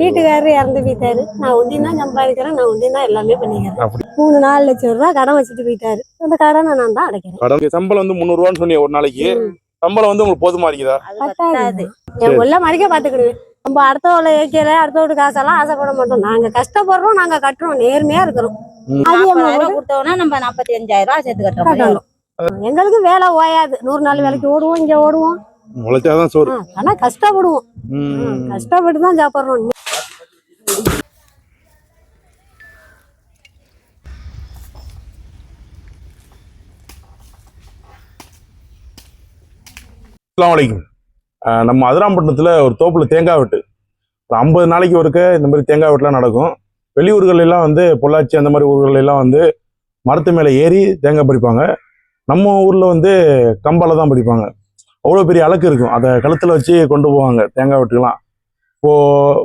வீட்டுக்காரரு இறந்து போயிட்டாரு. நான் ஒண்டி தான் சம்பாதிக்கிறேன் நான் ஒண்டி தான் எல்லாமே பண்ணிக்கிறேன். மூணு நாலு லட்சம் ரூபாய் கடன் வச்சுட்டு போயிட்டாரு. அந்த கடனை நான் தான் அடைக்கிறேன். கடன் சம்பளம் வந்து முந்நூறுவான்னு சொன்னீங்க ஒரு நாளைக்கு. சம்பளம் வந்து உங்களுக்கு போதுமா இருக்குதா பத்தாது. என் உள்ள மடிக்க பாத்துக்கிடுவேன். நம்ம அடுத்தவளை ஏக்கல அடுத்தவோட காசெல்லாம் ஆசைப்பட மாட்டோம். நாங்க கஷ்டப்படுறோம் நாங்க கட்டுறோம். நேர்மையா இருக்கிறோம். கொடுத்தோம்னா நம்ம நாற்பத்தி அஞ்சாயிரம் ரூபாய் சேர்த்து கட்டுற மாதிரி வரும். கட்டணும். எங்களுக்கு வேலை ஓயாது. நூறு நாள் வேலைக்கு ஓடுவோம் இங்க ஓடுவோம். உழைச்சாதான் சோறு. ஆனா கஷ்டப்படுவோம். கஷ்டப்பட்டு தான் சாப்பிடுறோம் அஹ் நம்ம அதிராம்பட்டினத்தில் ஒரு தோப்புல தேங்காய் வெட்டு. ஒரு ஐம்பது நாளைக்கு ஒருக்க இந்த மாதிரி தேங்காய் வெட்டுலாம் நடக்கும். வெளியூர்கள் எல்லாம் வந்து பொள்ளாச்சி அந்த மாதிரி ஊர்கள் எல்லாம் வந்து மரத்து மேலே ஏறி தேங்காய் பறிப்பாங்க. நம்ம ஊரில் வந்து கம்பால தான் பறிப்பாங்க. அவ்வளோ பெரிய அலக்கு இருக்கும். அதை கழுத்தில் வச்சு கொண்டு போவாங்க தேங்காய் வெட்டுக்கெல்லாம். இப்போது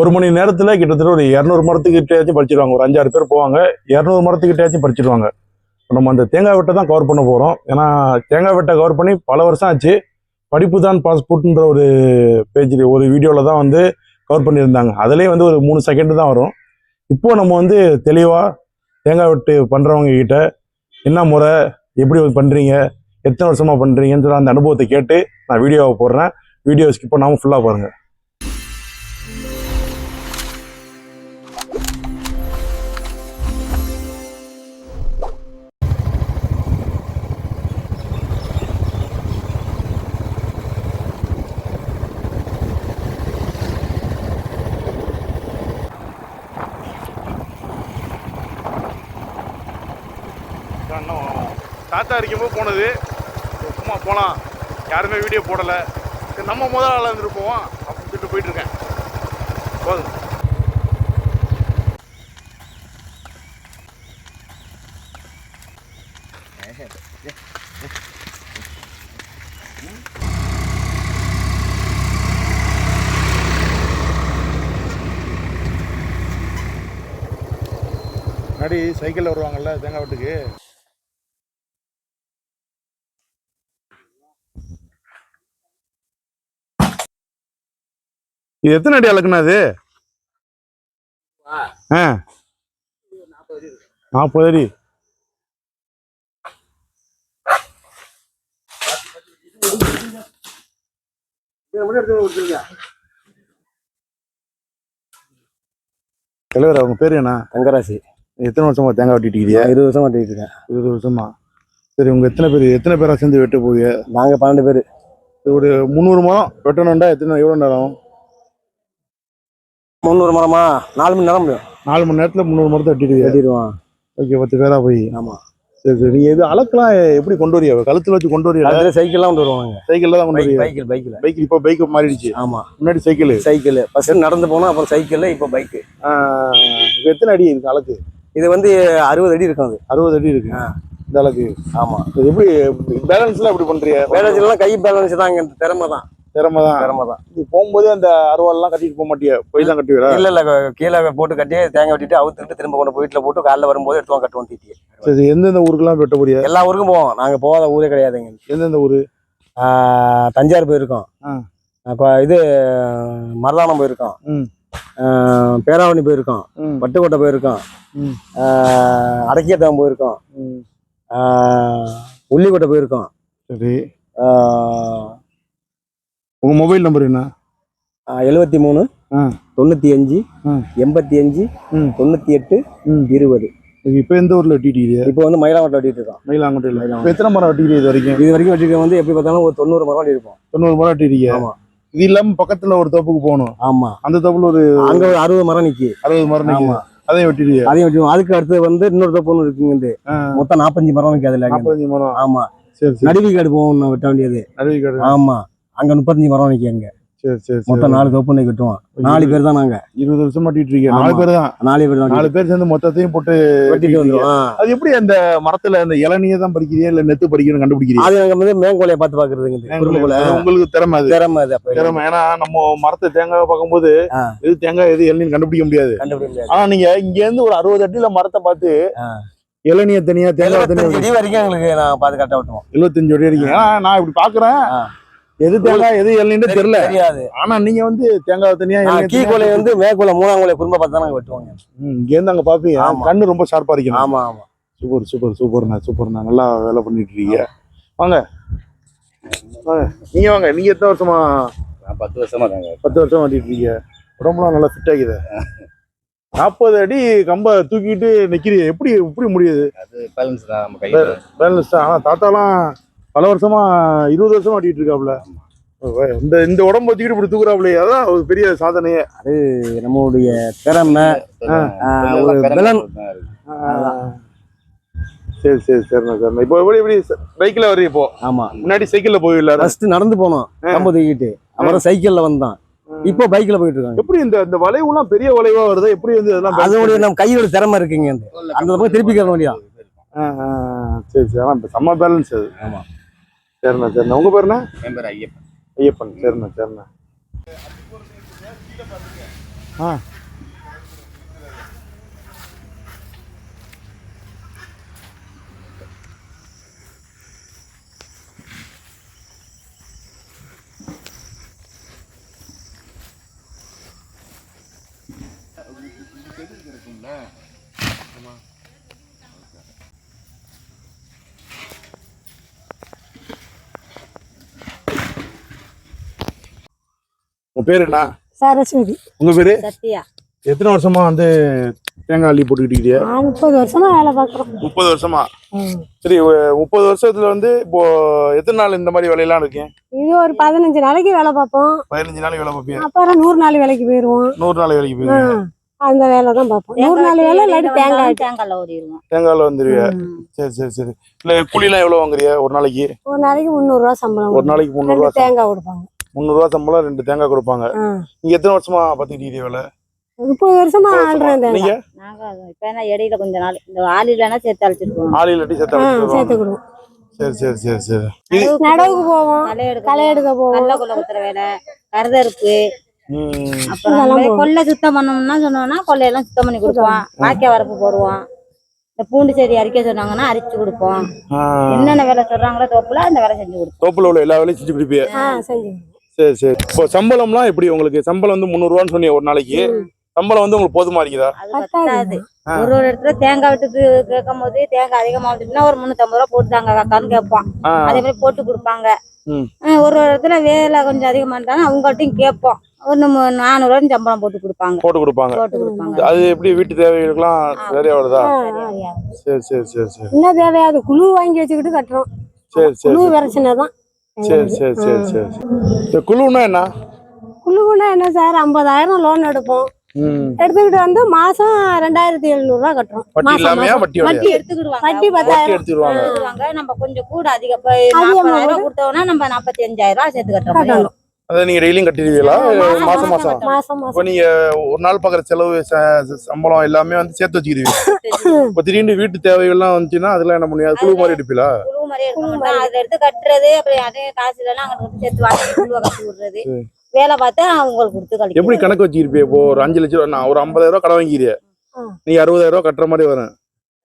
ஒரு மணி நேரத்தில் கிட்டத்தட்ட ஒரு இரநூறு மரத்துக்கிட்டேயாச்சும் பறிச்சிடுவாங்க ஒரு அஞ்சாறு பேர் போவாங்க இரநூறு மரத்துக்கிட்டேயாச்சும் பறிச்சிடுவாங்க நம்ம அந்த தேங்காய் வெட்டை தான் கவர் பண்ண போகிறோம் ஏன்னா தேங்காய் வெட்டை கவர் பண்ணி பல வருஷம் ஆச்சு. படிப்பு தான் பாஸ்போர்ட்ன்ற ஒரு பேஜ் ஒரு வீடியோவில் தான் வந்து கவர் பண்ணியிருந்தாங்க. அதுலேயே வந்து ஒரு மூணு செகண்டு தான் வரும். இப்போது நம்ம வந்து தெளிவாக தேங்காய் வெட்டு பண்ணுறவங்க கிட்ட என்ன முறை எப்படி பண்ணுறீங்க எத்தனை வருஷமாக பண்ணுறீங்கன்னு சொல்லி அந்த அனுபவத்தை கேட்டு நான் வீடியோவை போடுறேன். வீடியோ ஸ்கிப் பண்ணாமல் ஃபுல்லாக பாருங்கள் தாத்தா இருக்கும்போது போனது. யாருமே வீடியோ போடலை. சரி நம்ம முதல் ஆளாக இருந்துருப்போம் அப்படின்னு சொல்லிட்டு போயிட்டுருக்கேன். போதும். முன்னாடி சைக்கிளில் வருவாங்கள்ல தேங்காய் வீட்டுக்கு? இது எத்தனை அடி அளக்குண்ணா அது? ஆ. நாற்பது அடி. தலைவர் அவங்க பேர் என்ன? தங்கராசி. எத்தனை வருஷமா தேங்காய் வெட்டிட்டு இருக்கிறீங்க இருபது வருஷம் மாட்டிட்டு இருக்கேன். இருபது வருஷமா. சரி உங்க எத்தனை பேர்? எத்தனை பேரா சேர்ந்து வெட்ட போவீங்க நாங்க பன்னெண்டு பேர். ஒரு முந்நூறு மரம் வெட்டணும்டா எத்தனை எவ்வளோ நேரம் முந்நூறு மரமா? நாலு மணி நேரம் முடியும். நாலு மணி நேரத்தில் முந்நூறு மரத்தை வெட்டிடுவீங்க வெட்டிடுவோம். ஓகே பத்து பேரா போய். ஆமா. சரி சரி. நீங்க இது அளக்கெல்லாம் எப்படி கொண்டு வரீங்க கழுத்துல வச்சு கொண்டு வரீங்க அதுல சைக்கிள்லாம் கொண்டு வருவாங்க சைக்கிள்ல தான் கொண்டு பைக் வரீங்க பைக்கில் பைக்கில் பைக் இப்போ பைக் மாறிடுச்சு. ஆமா. முன்னாடி சைக்கிள். சைக்கிள். ஃபர்ஸ்ட் நடந்து போனோம் அப்புறம் சைக்கிள் இப்போ பைக்கு. எத்தனை அடி இருக்கு அளக்கு இது வந்து அறுபது அடி இருக்கும் அது. அறுபது அடி இருக்கு. இந்த அளக்கு ஆமா. இது எப்படி பேலன்ஸ்லாம் எப்படி பண்றீங்க பேலன்ஸ்லாம் கை பேலன்ஸ் தான் இங்க திறமை தான். திறமை தான் திறமை தான் இது போகும்போது அந்த அருவாள்லாம் கட்டிட்டு போக மாட்டியா? போய் தான் கட்டுவீரா இல்ல இல்ல கீழே போட்டு கட்டி தேங்காய் வெட்டிட்டு அவுத்துட்டு திரும்ப கொண்டு போய் வீட்டுல போட்டு காலைல வரும்போது எடுத்துவாங்க கட்டுவோம் தீட்டி சரி எந்தெந்த ஊருக்கெல்லாம் வெட்ட போறியா? எல்லா ஊருக்கும் போவோம். நாங்க போகாத ஊரே கிடையாதுங்க எந்தெந்த ஊரு? தஞ்சாவூர் போயிருக்கோம். ஆ. அப்ப இது மருதானம் போயிருக்கோம். பேராவணி போயிருக்கோம். பட்டுக்கோட்டை போயிருக்கோம். அடக்கியத்தம் போயிருக்கோம். உள்ளிக்கோட்டை போயிருக்கோம். சரி. ஆஹ் உங்க மொபைல் நம்பர் என்ன? ஆஹ் எழுவத்தி மூணு ஆ. தொண்ணூத்தி அஞ்சு. எண்பத்தி அஞ்சு ம். தொண்ணூத்தி எட்டு. இருபது. இப்போ எந்த ஊர்ல வெட்டிட்டு இப்போ வந்து மயிலாவட்டம் வெட்டிட்டு இருக்கோம் மயிலாங்கோட்டையில் இப்போ எத்தனை மரம் வெட்டிக்கிறீங்க இது வரைக்கும்? இது வரைக்கும் வெட்டிட்டு வந்து எப்படி பார்த்தாலும் ஒரு தொண்ணூறு மரம் வெட்டிருப்போம் தொண்ணூறு மரம் வெட்டிருக்கீங்க ஆமா. இது இல்லாம பக்கத்துல ஒரு தோப்புக்கு போகணும். ஆமா. அந்த தோப்புல ஒரு அங்க ஒரு அறுபது மரம் நிக்கி. அறுபது மரம் நிக்குது. ஆமா. அதையும் வெட்டிடுவீங்க அதையும் வெட்டிடுவோம் அதுக்கு அடுத்து வந்து இன்னொரு தப்பு ஒன்று இருக்குங்க ஆ. மொத்தம் நாற்பத்தஞ்சு மரம் நிற்காது நாற்பத்தஞ்சு மரம். ஆமா. சரி நடுவி காடு போவோம் வெட்ட வேண்டியது. நடுவி கடை ஆமா. அங்க முப்பத்தஞ்சு மரம் அங்க. சரி சரி மொத்தம் நாலு தோப்பு வெட்டுவோம் நாலு பேர் தான் நாங்க. இருபது வருஷம் மாட்டிட்டு இருக்கீங்க. நாலு. பேர் தான். நாலு பேர் தான் நாலு பேர் சேர்ந்து மொத்தத்தையும் போட்டு வெட்டிட்டு வந்துடும் அது எப்படி அந்த மரத்துல அந்த இளநியை தான் பறிக்கிறீங்க இல்ல நெத்து பறிக்கணும் கண்டுபிடிக்கிறீங்க அது நாங்க வந்து மேங்கோலையை பார்த்து பாக்குறதுங்க உங்களுக்கு திறமை அது. திறமை அது திறமை. ஏன்னா நம்ம மரத்தை தேங்காய் பார்க்கும்போது. எது தேங்காய் எது இளநீர் கண்டுபிடிக்க முடியாது. கண்டுபிடிக்க ஆனா நீங்க இங்க இருந்து ஒரு அறுபது அடியில மரத்தை பார்த்து. இளநிய தனியா தேங்காய் தனியா வரைக்கும் எங்களுக்கு நான் பார்த்து கட்ட விட்டுவோம் எழுபத்தஞ்சு அடி ஆனா நான் இப்படி பாக்குறேன். எது தேங்காய் எது இளநீன்னு தெரியல தெரியாது. ஆனா நீங்க வந்து தேங்காய் தனியா கீ கோலை வந்து மேற்கோலை மூணாம் கோலை குடும்ப பார்த்து தான் நாங்க வெட்டுவாங்க. ம், இங்க இருந்து அங்க பாப்பீங்க ஆமா. கண்ணு ரொம்ப ஷார்ப்பா இருக்கணும் ஆமா ஆமா. சூப்பர் சூப்பர் சூப்பர்ண்ணா சூப்பர்ண்ணா நல்லா வேலை பண்ணிட்டு இருக்கீங்க. வாங்க. வாங்க. நீங்க வாங்க. நீங்க எத்தனை வருஷமா நான் பத்து வருஷமா தாங்க பத்து வருஷம் ஓட்டிட்டு இருக்கீங்க. உடம்புலாம் நல்லா ஃபிட் ஆகுது. நாற்பது அடி கம்ப தூக்கிட்டு நிக்கிறீங்க எப்படி எப்படி முடியுது? அது பேலன்ஸ் தான் நம்ம கையில். பேலன்ஸ் தான். ஆனா தாத்தாலாம் பல வருஷமா இருபது வருஷமா ஓட்டிட்டு இருக்காப்ல இந்த இந்த உடம்பு வச்சுக்கிட்டு இப்படி தூக்குறாப்லையே அதான் ஒரு பெரிய சாதனையே. நம்மளுடைய திறமை. ஒரு சரி சரி சரிண்ணா சரிண்ணா இப்போ எப்படி எப்படி பைக்ல வர்றீங்க இப்போ? ஆமா. முன்னாடி சைக்கிள்ல போயிடல ஃபர்ஸ்ட் நடந்து போனோம். கம்பு தூக்கிட்டு அப்புறம் சைக்கிள்ல வந்தான். இப்போ பைக்ல போயிட்டு இருக்காங்க. எப்படி இந்த இந்த வளைவுலாம் பெரிய வளைவா வருது? எப்படி வந்து இதெல்லாம் அதோடைய நம்ம கையோட திறமை இருக்குங்க. அந்த அந்த பக்கம் திருப்பி கேட்க முடியும் ஆ, ஆ, ஆ. சரி சரி. ஆனா இப்ப செம்ம பேலன்ஸ் அது. ஆமா. சரிண்ணா சரிண்ணா உங்க பேருண்ணா என் பேர் ஐயப்பன். ஐயப்பன். சரிண்ணா சரிண்ணா ஆ. உங்க பேரு என்ன? சரஸ்வதி. உங்க பேரு? சத்யா. எத்தனை வருஷமா வந்து தேங்காய் அள்ளி போட்டுக்கிட்டு இருக்கீங்க? நான் முப்பது வருஷமா வேலை பார்க்குறோம். முப்பது வருஷமா? சரி முப்பது வருஷத்துல வந்து இப்போ எத்தனை நாள் இந்த மாதிரி வேலையெல்லாம் இருக்கேன் இது ஒரு பதினஞ்சு நாளைக்கு வேலை பார்ப்போம். பதினஞ்சு நாளைக்கு வேலை பார்ப்பீங்க. அப்புறம் நூறு நாள் வேலைக்கு போயிடுவோம். நூறு நாள் வேலைக்கு போயிருவீங்க அந்த வேலை தான் பார்ப்போம். நூறு நாள் வேலை இல்லாட்டி தேங்காய். தேங்காய்ல ஓடிடுவோம் தேங்காயில வந்துருவீங்க. சரி சரி சரி. இல்ல கூலிலாம் எவ்வளவு வாங்குறீங்க ஒரு நாளைக்கு? ஒரு நாளைக்கு முந்நூறுரூவா சம்பளம் ஒரு நாளைக்கு ரெண்டு முந்நூறுவா தேங்காய் கொடுப்பாங்க. முந்நூறுவா சம்பளம் ரெண்டு தேங்காய் கொடுப்பாங்க. நீங்க எத்தனை வருஷமா பாத்துக்கிட்டு இருக்கீங்க வேலை? முப்பது வருஷமா ஆள்றேன் நீங்க? இப்ப என்ன இடையில கொஞ்ச நாள் இந்த ஆள் இல்லைன்னா சேர்த்து அழைச்சிட்டு ஆளு இல்லாட்டி சேர்த்து. கொடுவோம் சரி சரி சரி சரி. இது நடவுக்கு போவோம். களை எடுக்க களை எடுக்க போவோம். கல்ல கொல்ல குத்துற வேலை கருதறுப்பு. ம், அப்புறம் இதெல்லாம் வந்து போவோம். கொல்லை சுத்தம் பண்ணோம்னா சொன்னோம்னா கொல்லையெல்லாம் சுத்தம் பண்ணி கொடுப்போம். வாய்க்கால் வரப்பு போடுவோம். இந்த பூண்டு செடி அரிக்க சொன்னாங்கன்னா அரிச்சு கொடுப்போம். என்னென்ன வேலை சொல்றாங்களோ தோப்புல அந்த வேலை செஞ்சு கொடுப்போம். தோப்புல உள்ள எல்லா வேலையும் செஞ்சு பிடிப்பீங்க ஆ செஞ்சு சரி சரி. இப்போ சம்பளம்லாம் எப்படி? உங்களுக்கு சம்பளம் வந்து முந்நூறுவான்னு சொன்னீங்க ஒரு நாளைக்கு. சம்பளம் வந்து உங்களுக்கு போதுமா இருக்குதா அது பத்தாது. ஒரு ஒரு இடத்துல தேங்காய் விட்டுக்கு கேட்கும் போது தேங்காய் அதிகமா வந்துட்டுனா ஒரு முந்நூத்தம்பது ரூபா போட்டுதாங்க காக்கான்னு கேட்போம் ஆ, அதே மாதிரி போட்டு கொடுப்பாங்க. ஒரு ஒரு இடத்துல வேலை கொஞ்சம் அதிகமா இருந்தாலும் அவங்கள்ட்டையும் கேட்போம். ஒரு நம்ம நானூறு சம்பளம் போட்டு கொடுப்பாங்க. போட்டு கொடுப்பாங்க. போட்டு கொடுப்பாங்க. அது எப்படி வீட்டு தேவைகளுக்கெல்லாம் சரியா வருதா. சரி சரி சரி சரி. என்ன தேவையாது குழு வாங்கி வச்சுக்கிட்டு கட்டுறோம். சரி சரி. குழு பிரச்சனை தான். சரி சரி சரி சரி இந்த குழுன்னா என்ன? குழுவுனா என்ன சார்? ஐம்பதாயிரம் லோன் எடுப்போம். ம். எடுத்துக்கிட்டு வந்து மாசம் ரெண்டாயிரத்தி எழுநூறுவா கட்டுறோம். வட்டி? வட்டி எடுத்துக்கிடுவாங்க. வட்டி பத்தாயிரம். எடுத்துக்கிடுவாங்க. நம்ம கொஞ்சம் கூட அதிக நாற்பதாயிரம் கொடுத்தோம்னா நம்ம நாற்பத்தி அஞ்சாயிரம் சேர்த்து. அதை நீங்க டெய்லியும் கட்டிடுவீங்களா? மாசம் மாசம் இப்போ நீங்க ஒரு நாள் பாக்குற செலவு சம்பளம் எல்லாமே வந்து சேர்த்து வச்சுக்கிடுவீங்க. இப்போ திடீர்னு வீட்டு தேவைகள்லாம் வந்துச்சுன்னா அதெல்லாம் என்ன பண்ணுவீங்க? குழு மாதிரி எடுப்பீங்களா? எடுக்க மாட்டோம். அதுல எடுத்து கட்டுறது அப்படி அதே காசு இல்லைன்னா அங்க கொண்டு சேர்த்து வாங்கி கட்டி விடுறது. வேலை பார்த்தா அவங்களுக்கு கொடுத்து எப்படி கழிக்கிறது. கணக்கு வச்சுக்கிருப்பீங்க இப்போ ஒரு அஞ்சு லட்சம் ரூபா நான் ஒரு ஐம்பதாயிரம் ரூபா கடன் வாங்கிக்கிறீங்க ஆ. நீங்க அறுபதாயிரம் ரூபா கட்டுற மாதிரி வரும்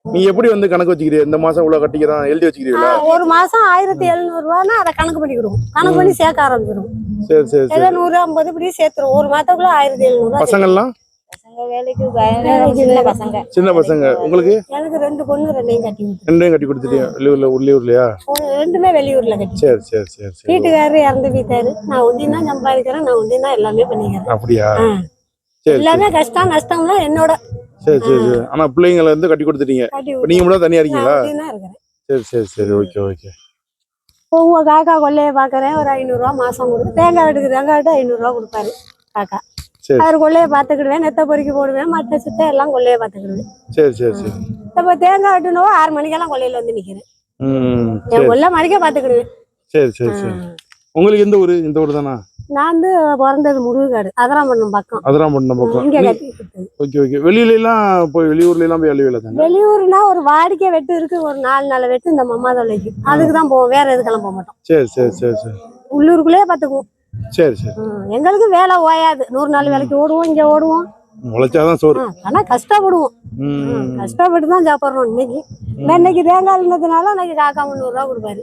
நீ எப்படி வந்து கணக்கு வச்சுக்கிறீங்க இந்த மாசம் இவ்வளவு கட்டிக்கிறோம் எழுதி வச்சுக்கிறீங்களா ஒரு மாசம் ஆயிரத்தி எழுநூறு ரூபான்னா அதை கணக்கு பண்ணி கொடுக்கும் கணக்கு பண்ணி சேர்க்க ஆரம்பிச்சிடும் சரி சரி ஏதோ நூறு ஐம்பது இப்படி சேர்த்துரும் ஒரு மாதத்துக்குள்ள ஆயிரத்தி எழுநூறு பசங்கள்லாம்? சின்ன பசங்க. சின்ன பசங்க. உங்களுக்கு? எனக்கு ரெண்டு பொண்ணு ரெண்டையும் கட்டி ரெண்டையும் கட்டி கொடுத்துட்டீங்க வெளியூர்ல உள்ளூர்லயா? ரெண்டுமே வெளியூர்ல கட்டி சரி சரி சரி சரி. வீட்டுக்காரரு இறந்து போயிட்டாரு. நான் ஒண்டி தான் சம்பாதிக்கிறேன் நான் ஒண்டி தான் எல்லாமே பண்ணிக்கிறேன். அப்படியா? எல்லாமே கஷ்டம் நஷ்டம்லாம் என்னோட. சரி சரி சரி. ஆனா பிள்ளைங்களை வந்து கட்டி கொடுத்துட்டீங்க. நீங்க மட்டும் தனியா இருக்கீங்களா? சரி சரி சரி. Okay okay. ஒவ்வொரு காக்கா கொள்ளைய பாக்குறேன் ஒரு ஐநூறுரூவா மாசம் கொடுத்து தேங்காய் வெட்டுக்கு தேங்காய் வெட்டு ஐநூறுரூவா கொடுப்பாரு காக்கா. அவர் கொள்ளைய பார்த்துக்கிடுவேன் நெத்த பொறுக்கி போடுவேன் மற்ற சுத்த எல்லாம் கொள்ளைய பார்த்துக்கிடுவேன். சரி சரி சரி. இப்போ தேங்காய் வெட்டுனவோ ஆறு மணிக்கெல்லாம் கொள்ளையில வந்து நிக்கிறேன். என் கொல்லை மணிக்க பார்த்துக்கிடுவேன். சரி சரி சரி. உங்களுக்கு எந்த ஊரு? இந்த ஊர் தானா? நான் வந்து பிறந்தது முருகாடு அதெல்லாம் பண்ணும் பக்கம். பண்ண பக்கம் ஓகே ஓகே. வெளியில எல்லாம் போய் வெளியூர்ல எல்லாம் போய் அழிவில தானே? வெளியூர்னா ஒரு வாடிக்கை வெட்டு இருக்கு ஒரு நாலு நாலு வெட்டு இந்த மம்மா தொலைக்கு. அதுக்கு தான் போவோம் வேற எதுக்கெல்லாம் போக மாட்டோம். சரி சரி சரி சரி. உள்ளூருக்குள்ளேயே பார்த்துக்குவோம். சரி சரி. எங்களுக்கு வேலை ஓயாது. நூறு நாள் வேலைக்கு ஓடுவோம் இங்க ஓடுவோம். உழைச்சாதான் சோறு. ஆனா கஷ்டப்படுவோம். கஷ்டப்பட்டு தான் சாப்பிட்றோம் இன்னைக்கு. இன்னைக்கு தேங்காய் இருந்ததுனால இன்னைக்கு காக்கா முந்நூறுரூவா கொடுப்பாரு.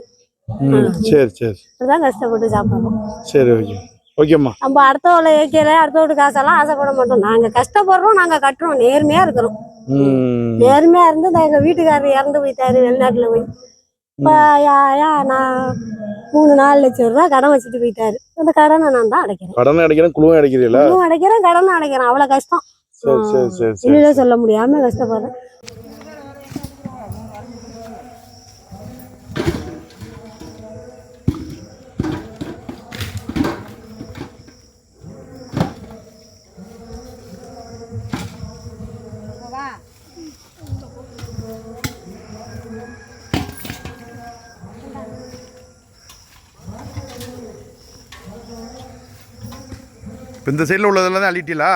ம் சரி சரி. இப்படிதான் கஷ்டப்பட்டு சாப்பிடுறோம். சரி ஓகே. ஓகேம்மா. நம்ம அடுத்தவளை ஏக்கையில அடுத்த வீட்டு காசெல்லாம் ஆசைப்பட மாட்டோம். நாங்க கஷ்டப்படுறோம் நாங்க கட்டுறோம். நேர்மையா இருக்கிறோம். நேர்மையா இருந்து எங்க வீட்டுக்காரர் இறந்து போயிட்டாரு வெளிநாட்டுல போய். இப்ப நான் மூணு நாலு லட்சம் ரூபாய் கடன் வச்சுட்டு போயிட்டாரு. அந்த கடனை நான் தான் அடைக்கிறேன். கடனை அடைக்கிறேன் குழுவும் அடைக்கிறீங்களா? இன்னும் அடைக்கிறேன் கடனை அடைக்கிறேன். அவ்வளவு கஷ்டம். சரி சரி சரி சரி வெளியில சொல்ல முடியாம கஷ்டப்படுறேன். இப்போ இந்த சைடில் உள்ளதெல்லாம் தான் அள்ளிட்டீங்களா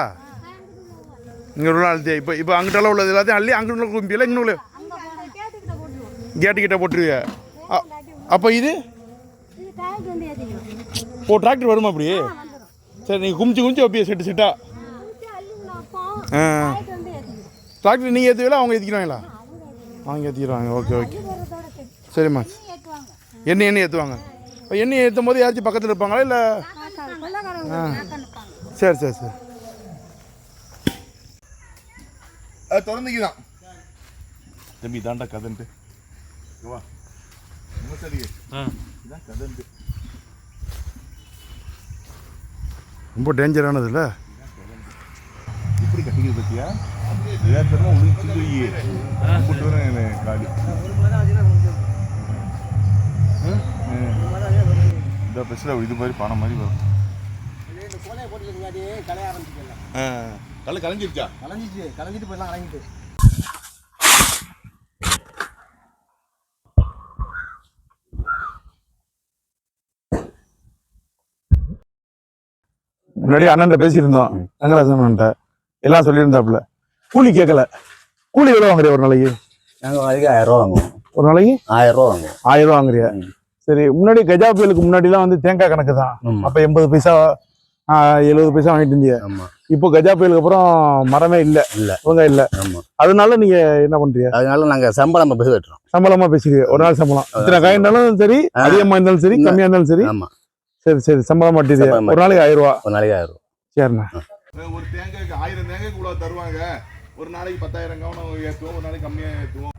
இங்கே உள்ள அழுத்தியா இப்போ இப்போ அங்கிட்டால உள்ளது எல்லாத்தையும் அள்ளி அங்கிட்ட கும்பியில் இங்கே உள்ள கேட்டு போட்டுருவிய? அப்போ இது? ஓ டிராக்டர் வருமா அப்படி? சரி நீங்கள் குமிச்சு குமிச்சு வைப்பிய செட்டு செட்டா ஆ. டிராக்டர் நீங்கள் ஏற்றுவீங்களா அவங்க ஏற்றிக்கிறாங்களா அவங்க ஏற்றிக்கிறாங்க ஓகே ஓகே சரிம்மா. எண்ணெய் எண்ணெய் ஏற்றுவாங்க இப்போ எண்ணெய் ஏற்றும் போது யாராச்சும் பக்கத்தில் இருப்பாங்களா இல்லை சரி சரி சரி. அது திறந்துக்குதான். தம்பி தாண்டா கதன்ட்டு. வா. இதான் ரொம்ப டேஞ்சரானது இல்லை எப்படி கட்டிக்கிறது பத்தியா? ஏத்தரமா உளிச்சு போய். போட்டு வரேன் காலி. இந்த இது மாதிரி பணம் மாதிரி வரும். கலை கலைஞ்சிருச்சா? கலைஞ்சிச்சு. கலைஞ்சிட்டு போயிடலாம் கலைஞ்சிட்டு. முன்னாடி அண்ணன் பேசியிருந்தோம் ரங்கராஜன் அண்ணன்ட்ட எல்லாம் சொல்லியிருந்தாப்புல. கூலி கேட்கல. கூலி எவ்வளோ வாங்குறியா ஒரு நாளைக்கு? நாங்கள் அதுக்கு ஆயிரம் ரூபா வாங்குவோம். ஒரு நாளைக்கு? ஆயிரம் ரூபா வாங்குவோம். ஆயிரம் ரூபா வாங்குறியா. சரி முன்னாடி கஜா புயலுக்கு முன்னாடிலாம் வந்து தேங்காய் கணக்கு தான். அப்போ எண்பது பைசா எழுபது பைசா வாங்கிட்டு இருந்தீங்க. ஆமாம் இப்போ கஜா புயலுக்கு அப்புறம் மரமே இல்லை. இல்ல. தேங்காய் இல்லை. அதனால நீங்க என்ன பண்றீங்க? அதனால நாங்கள் சம்பளம் பஸ் வெட்டுறோம் சம்பளமா பேசுறீங்க ஒரு நாள் சம்பளம். இத்தனை காய் இருந்தாலும் சரி. அதிகமா இருந்தாலும் சரி. கம்மியா இருந்தாலும் சரி. ஆமாம் சரி சரி. சம்பளம் மாட்டீங்க ஒரு நாளைக்கு ஆயிரம் ரூபா. ஒரு நாளைக்கு ஆயிரம் ரூபா. சரிண்ணா. ஒரு தேங்காய்க்கு ஆயிரம் தேங்காய்க்கு இவ்வளோ தருவாங்க. ஒரு நாளைக்கு பத்தாயிரம் கவனம் ஏற்றுவோம் ஒரு நாளைக்கு கம்மியாக ஏற்றுவோம்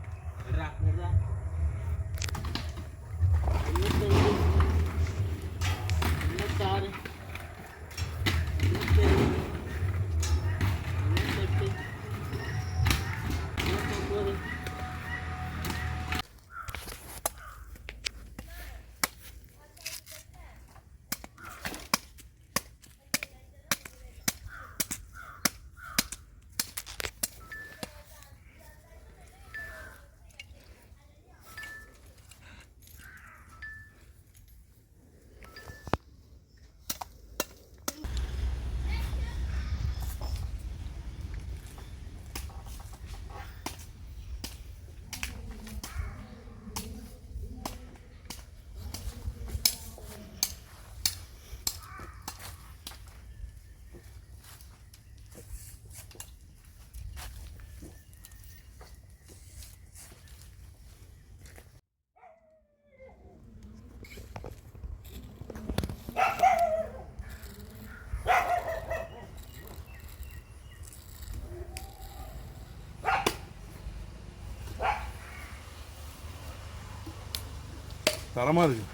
தரமாக இருக்கு.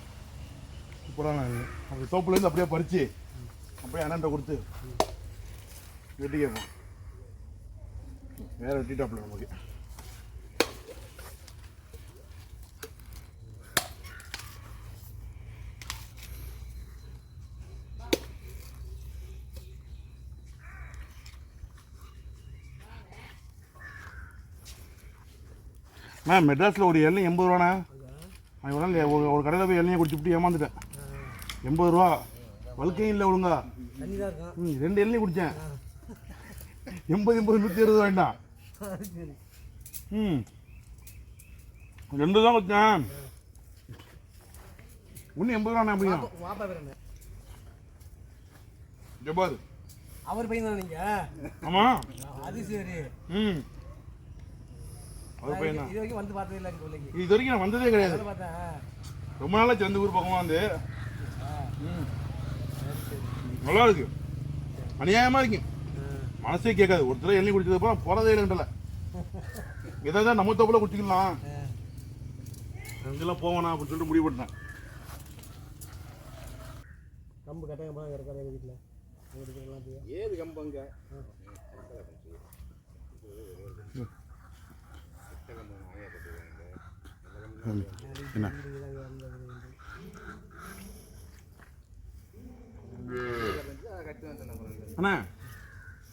சூப்பரான அந்த தோப்புலேருந்து அப்படியே பறித்து அப்படியே அண்ணன்ட்ட கொடுத்து வெட்டி கேட்போம் வேறு வெட்டிட்டாப்புல நமக்கு. அண்ணா மெட்ராஸில் ஒரு இளநீ எண்பது ரூபாண்ணா? நாள் ஒரு ஒரு கடையில் போய் இளநியை குடிச்சுட்டு ஏமாந்துட்டேன். எண்பது ரூபா. வழுக்கையும் இல்லை ஒழுங்கா. ம் ரெண்டு இளநீ குடித்தேன் எண்பது எண்பது நூற்றி அறுபது வேண்டாம் ம். ரெண்டு தான் குடித்தேன் ஒன்று எண்பது ரூபா அப்படியா? ஜப்பாது. அவர் பையன் தான் நீங்க? ஆமாம் அது சரி. ம். பையன் தான் இது வரைக்கும் வந்து பார்த்ததே இல்லை எங்கள் பிள்ளைக்கு இது வரைக்கும் நான் வந்ததே கிடையாது. பார்த்தேன் ரொம்ப நாளாச்சு வந்து ஊர் பக்கமாக வந்து. நல்லா இருக்கு. அநியாயமாக இருக்கு. மனசே கேட்காது. ஒருத்தர் எண்ணெய் குடிச்சது அப்புறம் போகிறதே இல்லைன்றல இதை தான் நம்ம தோப்புல குடிச்சிக்கலாம். அங்கெல்லாம் போவேனா அப்படின்னு சொல்லிட்டு முடிவு பண்ணிட்டேன். கம்பு கட்டாயமாக கிடக்காது எங்கள் வீட்டில் ஏது கம்பங்க என்ன அண்ணா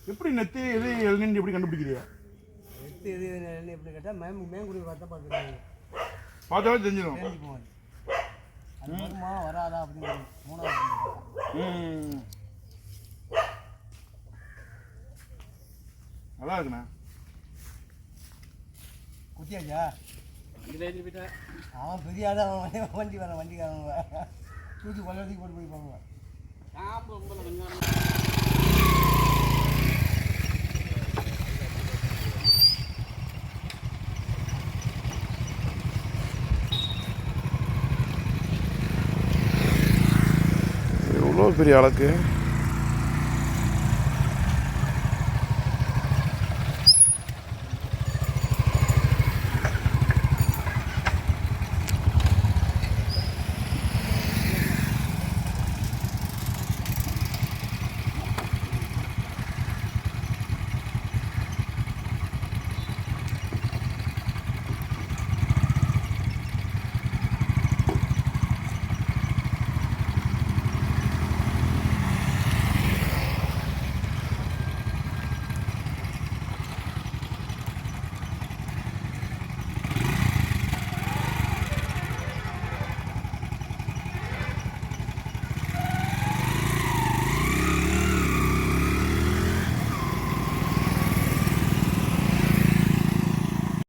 எப்படி நெத்தி எது எழுநின்னு எப்படி கண்டுபிடிக்கிறியா? எடுத்து எது என்ன எப்படி கேட்டால் மேம் மேங்குடி பார்த்தா பார்த்துருக்காங்க பார்த்தாலே தெரிஞ்சிடும் அது வருமா வராதா அப்படின்னு மூணாவது ம். நல்லா இருக்குண்ணா. குத்தியாச்சா? அவன் பெரிய ஆள் அவன் வண்டி வர வண்டிக்காரன் தூக்கி கொள்ளத்துக்கு போட்டு போய் எவ்வளோ பெரிய அளக்கு